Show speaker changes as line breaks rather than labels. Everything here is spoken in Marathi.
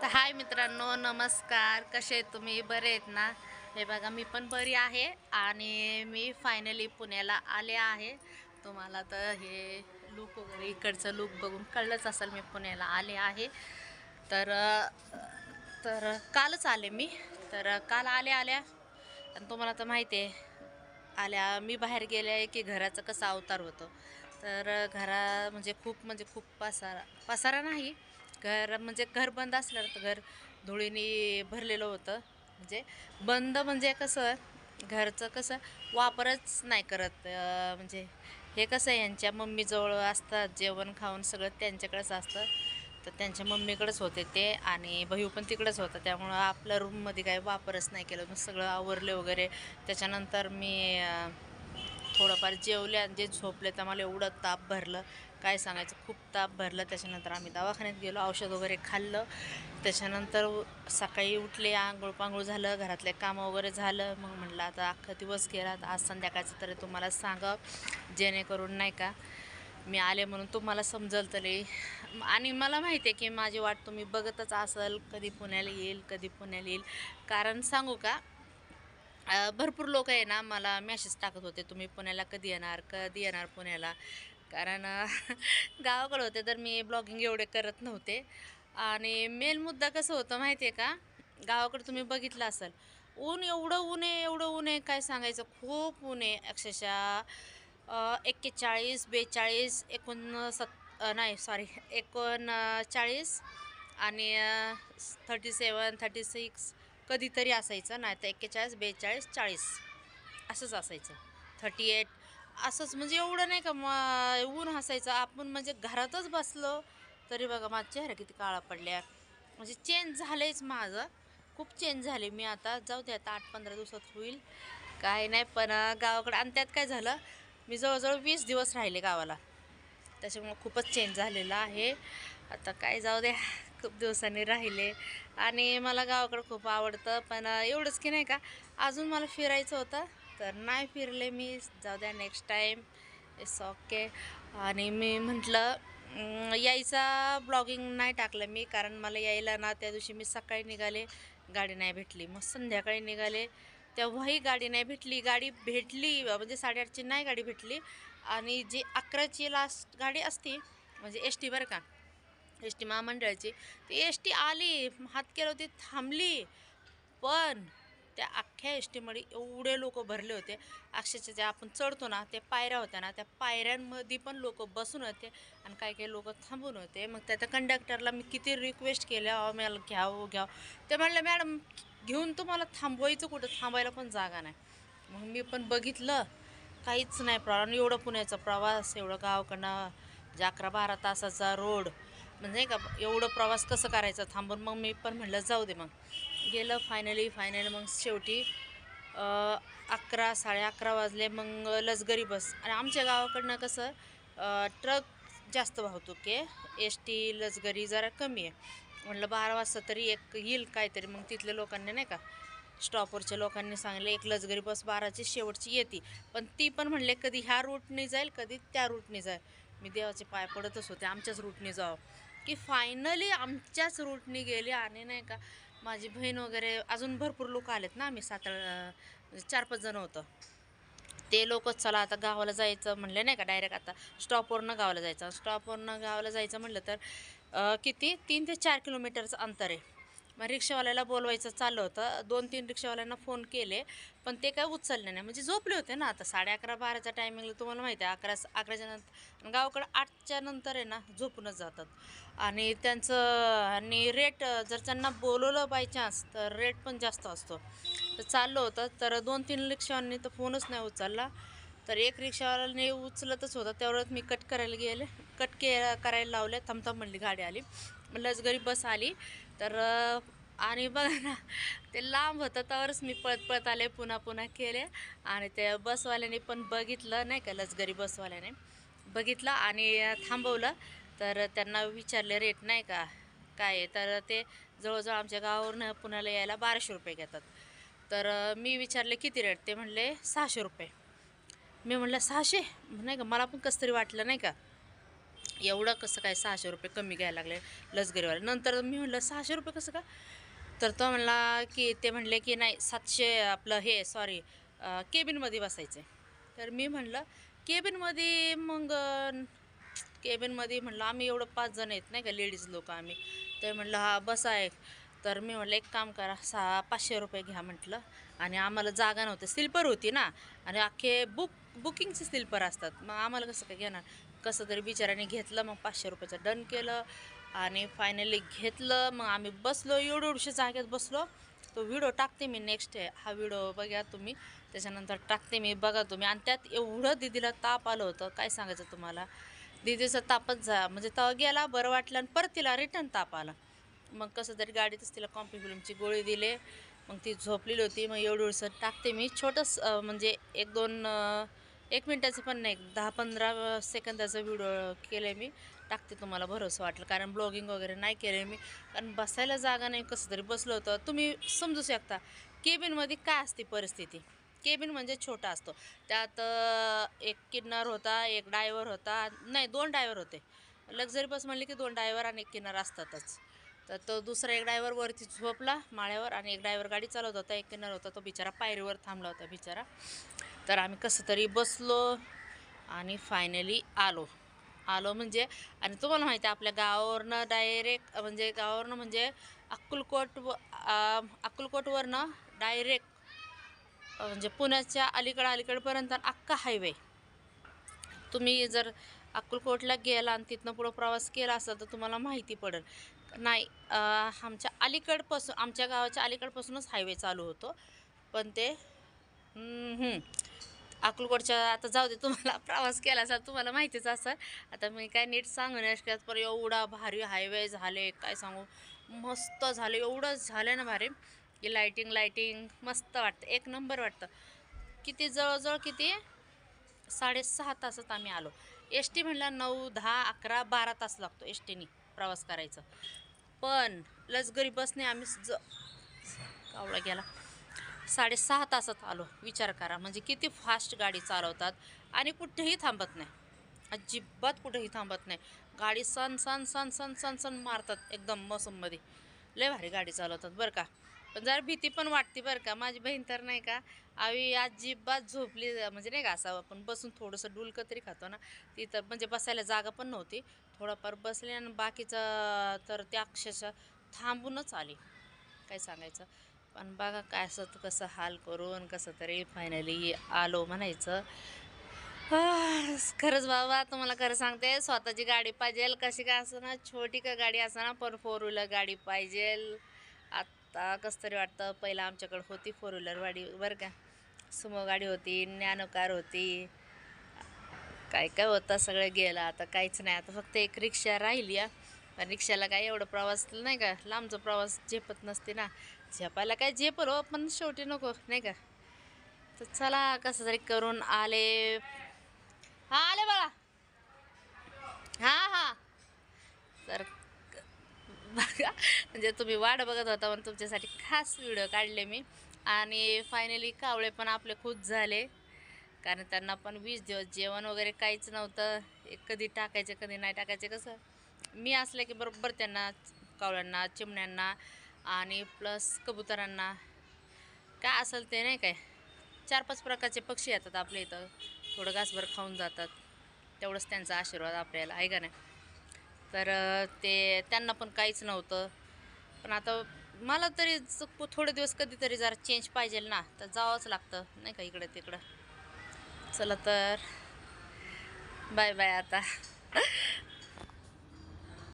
तर हाय मित्रांनो नमस्कार. कसे आहेत तुम्ही? बरे आहेत ना? हे बघा मी पण बरी आहे आणि मी फायनली पुण्याला आले आहे. तुम्हाला तर हे लूक वगैरे इकडचं लूक बघून कळलंच असेल मी पुण्याला आले आहे. तर तर कालच आले मी. तर काल आल्या आल्या आणि तुम्हाला तर माहिती आहे आल्या मी बाहेर गेले आहे की घराचं कसं अवतार होतं. तर घरा म्हणजे खूप म्हणजे खूप पसारा पसारा नाही घर म्हणजे घर बंद असलं तर घर धुळीने भरलेलं होतं. म्हणजे बंद म्हणजे कसं घरचं कसं वापरच नाही करत. म्हणजे हे कसं यांच्या मम्मीजवळ असतात जेवण खाऊन सगळं त्यांच्याकडेच असतं. तर त्यांच्या मम्मीकडेच होते ते आणि भाऊ पण तिकडेच होता. त्यामुळं आपल्या रूममध्ये काही वापरच नाही केलं. मग सगळं आवरले वगैरे. त्याच्यानंतर मी दुपारी जेवल्या जेवले आणि जे झोपले तर मला एवढं ताप भरलं. काय सांगायचं खूप ताप भरलं. त्याच्यानंतर आम्ही दवाखान्यात गेलो औषध वगैरे खाल्लं. त्याच्यानंतर सकाळी उठले आंघोळ पांघोळ झालं घरातले कामं वगैरे झालं. मग म्हटलं आता अख्खा दिवस गेला आज संध्याकाळचं तरी तुम्हाला सांगा जेणेकरून नाही का मी आले म्हणून तुम्हाला समजल तरी आणि मला माहिती आहे की माझी वाट तुम्ही बघतच असाल कधी पुण्याला येईल कधी पुण्याला येईल. कारण सांगू का भरपूर लोक आहे ना मला मॅसेज टाकत होते तुम्ही पुण्याला कधी येणार? कधी येणार पुण्याला? कारण गावाकडे होते तर मी ब्लॉगिंग एवढे करत नव्हते. आणि मेन मुद्दा कसं होतं माहिती आहे का? गावाकडे तुम्ही बघितलं असेल ऊन एवढं ऊन आहे एवढं ऊन आहे काय सांगायचं? खूप ऊन आहे. अक्षरशः एक्केचाळीस बेचाळीस एकोण सत् नाही सॉरी एकोणचाळीस आणि थर्टी सेवन थर्टी सिक्स कधीतरी असायचं नाही तर एक्केचाळीस बेचाळीस चाळीस. असंच असायचं. थर्टी एट असंच म्हणजे एवढं नाही का मग ऊन हसायचं. आपण म्हणजे घरातच बसलो तरी बघा माझा चेहरा किती काळा पडल्या. म्हणजे चेंज झालंच माझं. खूप चेंज झाले. मी आता जाऊ दे आता आठ पंधरा दिवसात होईल. काय नाही पण गावाकडं गावाकडे आणि त्यात काय झालं? मी जवळजवळ वीस दिवस राहिले गावाला. त्याच्यामुळं खूपच चेंज झालेलं आहे. आता काय जाऊ द्या खूप दिवसांनी राहिले. आणि मला गावाकडं खूप आवडतं पण एवढंच की नाही का अजून मला फिरायचं होतं तर नाही फिरले मी. जाऊ द्या नेक्स्ट टाईम इट्स ओके आणि मी म्हटलं यायचा ब्लॉगिंग नाही टाकलं मी कारण मला यायला ना त्या दिवशी मी सकाळी निघाले गाडी नाही भेटली. मग संध्याकाळी निघाले. तेव्हाही गाडी नाही भेटली. गाडी भेटली म्हणजे साडेआठची नाही गाडी भेटली. आणि जी अकराची लास्ट गाडी असती म्हणजे एस टी बरं का एस टी महामंडळाची. ती एस टी आली हात केलं होती थांबली. पण त्या अख्ख्या एस टीमध्ये एवढे लोक भरले होते. अक्षरशः ज्या आपण चढतो ना त्या पायऱ्या होत्या ना त्या पायऱ्यांमध्ये पण लोक बसून होते आणि काही काही लोक थांबून होते. मग त्या त्या कंडक्टरला मी किती रिक्वेस्ट केल्या अहो मला घ्यावं घ्यावं. ते म्हणलं मॅडम घेऊन तुम्हाला थांबवायचं कुठं? थांबायला पण जागा नाही. मग मी पण बघितलं काहीच नाही प्रॉब्लेम. एवढं पुण्याचा प्रवास एवढं गावकडनं जे अकरा बारा तासाचा रोड म्हणजे का एवढं प्रवास कसं करायचा? थांबून मग मी पण म्हणलं जाऊ दे मग. गेलं फायनली फायनली मग शेवटी अकरा साडे अकरा वाजले मग लसगरी बस. आणि आमच्या गावाकडनं कसं ट्रक जास्त वाहतूक आहे. एस टी लसगरी जरा कमी आहे. म्हटलं बारा वाजता तरी एक येईल काहीतरी. मग तिथल्या लोकांनी नाही का स्टॉपवरच्या लोकांनी सांगले एक लसगरी बस बाराची शेवटची येते. पण ती पण म्हणले कधी ह्या रूटने जाईल कधी त्या रूटने जाईल. मी देवाचे पाय पडतच होते आमच्याच रूटने जावं. की फायनली आमच्याच रूटनी गेली आणि नाही का माझी बहीण वगैरे अजून भरपूर लोक आलेत ना आम्ही सात म्हणजे चार पाच जण होतं. ते लोकच चला आता गावाला जायचं म्हणले नाही का डायरेक्ट आता स्टॉपवरनं गावाला जायचं. स्टॉपवरनं गावाला जायचं म्हटलं तर किती? तीन ते चार किलोमीटरचं अंतर आहे. मग रिक्षावाल्याला बोलवायचं चाललं होतं. दोन तीन रिक्षावाल्यांना फोन केले पण ते काय उचलले नाही. म्हणजे झोपले होते ना आता. साडे अकरा बाराच्या टायमिंगला तुम्हाला माहिती आहे अकरा अकराच्या नंतर गावाकडं आठच्या नंतर आहे ना झोपूनच जातात. आणि त्यांचं आणि रेट जर त्यांना बोलवलं बाय चान्स तर रेट पण जास्त असतो. तर चाललं होतं. तर दोन तीन रिक्षावाल्यांनी तर फोनच नाही उचलला. तर एक रिक्षावाल्याने उचलतच होता. तेवढ्यात मी कट करायला गेले. कट के करायला लावले. थमथम म्हणली गाडी आली. म्हणलंच घरी बस आली. तर आणि बघा ना ते लांब होतं त्यावरच मी पळत पळत आले पुन्हा पुन्हा केले. आणि ते बसवाल्याने पण बघितलं नाही का लसगरी बसवाल्याने. बघितलं आणि थांबवलं. तर त्यांना विचारले रेट नाही का काय तर ते जवळजवळ आमच्या गावावरून पुण्याला यायला बाराशे रुपये घेतात. तर मी विचारले किती रेट? ते म्हणले सहाशे रुपये. मी म्हणलं सहाशे? नाही का मला पण कसं तरी वाटलं नाही का. एवढं कसं काय सहाशे रुपये कमी घ्यायला लागले लसगरीवाले. नंतर मी म्हणलं सहाशे रुपये कसं का? तर तो म्हणला की ते म्हणले की नाही सातशे आपलं हे सॉरी केबिनमध्ये बसायचं. तर मी म्हणलं केबिनमध्ये मग केबिनमध्ये म्हणलं आम्ही एवढं पाच जण आहेत नाही का लेडीज लोक आम्ही. ते म्हणलं हा बसा आहे तर मी म्हटलं एक काम करा सहा पाचशे रुपये घ्या म्हटलं. आणि आम्हाला जागा नव्हती स्लीपर होती ना. आणि अख्खे बुक बुकिंगचे स्लीपर असतात. मग आम्हाला कसं काय घेणार? कसं तरी बिचाराने घेतलं मग पाचशे रुपयाचं डन केलं आणि फायनली घेतलं. मग आम्ही बसलो एवढं जागेत बसलो. तो व्हिडिओ टाकते मी नेक्स्ट हा व्हिडिओ बघा तुम्ही. त्याच्यानंतर टाकते मी बघा तुम्ही. आणि त्यात एवढं दिदीला ताप आलं होतं. काय सांगायचं तुम्हाला? दिदीचा तापच जा म्हणजे तेव्हा गेला बरं वाटलं आणि परत तिला रिटर्न ताप आला. मग कसं तरी गाडीतच तिला कॉम्पिक्युलमची गोळी दिले. मग ती झोपलेली होती. मग एवढं टाकते मी. छोटंच म्हणजे एक दोन एक मिनटाचं पण नाही दहा पंधरा सेकंदाचा व्हिडिओ केले मी. टाकते तुम्हाला भरोसा वाटलं. कारण ब्लॉगिंग वगैरे नाही केले मी. कारण बसायला जागा नाही कसं तरी बसलं होतं. तुम्ही समजू शकता केबिनमध्ये काय असते परिस्थिती? केबिन म्हणजे छोटा असतो. त्यात एक किन्नर होता एक डायव्हर होता. नाही दोन डायव्हर होते. लक्झरी बस म्हणली की दोन डायव्हर आणि एक किन्नर असतातच. तर तो दुसरा एक ड्रायव्हर वरती झोपला माळ्यावर आणि एक ड्रायव्हर गाडी चालवत होता. एक किनार होता. तो बिचारा पायरीवर थांबला होता बिचारा. तर आम्ही कसं तरी बसलो आणि फायनली आलो. आलो म्हणजे आणि तुम्हाला माहिती आहे आपल्या गावावरनं डायरेक्ट म्हणजे गावावरनं म्हणजे अक्कलकोट व अक्कलकोटवरनं डायरेक्ट म्हणजे पुण्याच्या अलीकडं अलीकडपर्यंत अख्खा हायवे तुम्ही जर अक्कलकोटला गेला आणि तिथनं पुढं प्रवास केला असेल तर तुम्हाला माहिती पडेल. नाही आमच्या अलीकडपासून आमच्या गावाच्या अलीकडपासूनच हायवे चालू होतो. पण ते हम्म, अक्कलकोटच्या आता जाऊ दे तुम्हाला प्रवास केला असाल तुम्हाला माहितीच असेल. आता मी काय नीट सांगू नाही शकत पर एवढा भारी हायवे झाले काय सांगू. मस्त झाले एवढं झालं ना भारी. की लाईटिंग लाईटिंग मस्त वाटतं. एक नंबर वाटतं. किती जवळजवळ किती? साडेसहा तासात आम्ही आलो. एस टी म्हटलं नऊ दहा अकरा बारा तास लागतो एस टीने प्रवास करायचं. पण लसगरी बसने आम्ही ज कावळा गेला. साडेसहा तासात आलो. विचार करा. म्हणजे किती फास्ट गाडी चालवतात आणि कुठेही थांबत नाही. अजिबात कुठेही थांबत नाही. गाडी सन सन सन सन सन सन मारतात. एकदम मोसममध्ये. लय भारी गाडी चालवतात बरं का. पण जरा भीती पण वाटते बरं का. माझी बहीण तर नाही का आवी अजिबात झोपली म्हणजे नाही का असं आपण बसून थोडंसं डुलकं तरी खातो ना तिथं म्हणजे बसायला जागा पण नव्हती. थोडंफार बसले आणि बाकीचं तर त्या अक्षरशः थांबूनच आली. काय सांगायचं? पण बघा काय असं कसं हाल करून कसं तरी फायनली आलो म्हणायचं. खरंच बाबा तुम्हाला खरं सांगते स्वतःची गाडी पाहिजे कशी काय असं ना छोटी का गाडी असं ना पण फोर व्हीलर गाडी पाहिजे आत्ता कसं तरी वाटतं पहिला आमच्याकडं होती फोर व्हीलर गाडी बरं का. सुमो गाडी होती नॅनो कार होती. काय काय होतं सगळं गेलं आता काहीच नाही. आता फक्त एक रिक्षा राहिली आहे पण रिक्षाला काय एवढं प्रवास नाही का? लांबचा प्रवास झेपत नसते ना. झेपायला काय झेपल हो पण शेवटी नको नाही का? तर चला कसं तरी करून आले. हा आले बाळा. हा हा. तर बघा. म्हणजे तुम्ही वाट बघत होता पण तुमच्यासाठी खास व्हिडिओ काढले मी. आणि फायनली कावळे पण आपले खुश झाले. कारण त्यांना पण वीस दिवस जेवण वगैरे काहीच नव्हतं. कधी टाकायचे कधी नाही टाकायचे. कसं मी असले की बरोबर त्यांना कावळ्यांना चिमण्यांना आणि प्लस कबुतरांना. काय असेल ते नाही काय? चार पाच प्रकारचे पक्षी येतात आपल्या इथं. थोडं घासभर खाऊन जातात. तेवढंच त्यांचा आशीर्वाद आपल्याला. आहे का नाही? तर ते त्यांना पण काहीच नव्हतं. पण आता मला तरी थोडे दिवस कधीतरी जरा चेंज पाहिजे ना तर जावंच लागतं नाही का इकडं तिकडं. चला तर बाय बाय आता.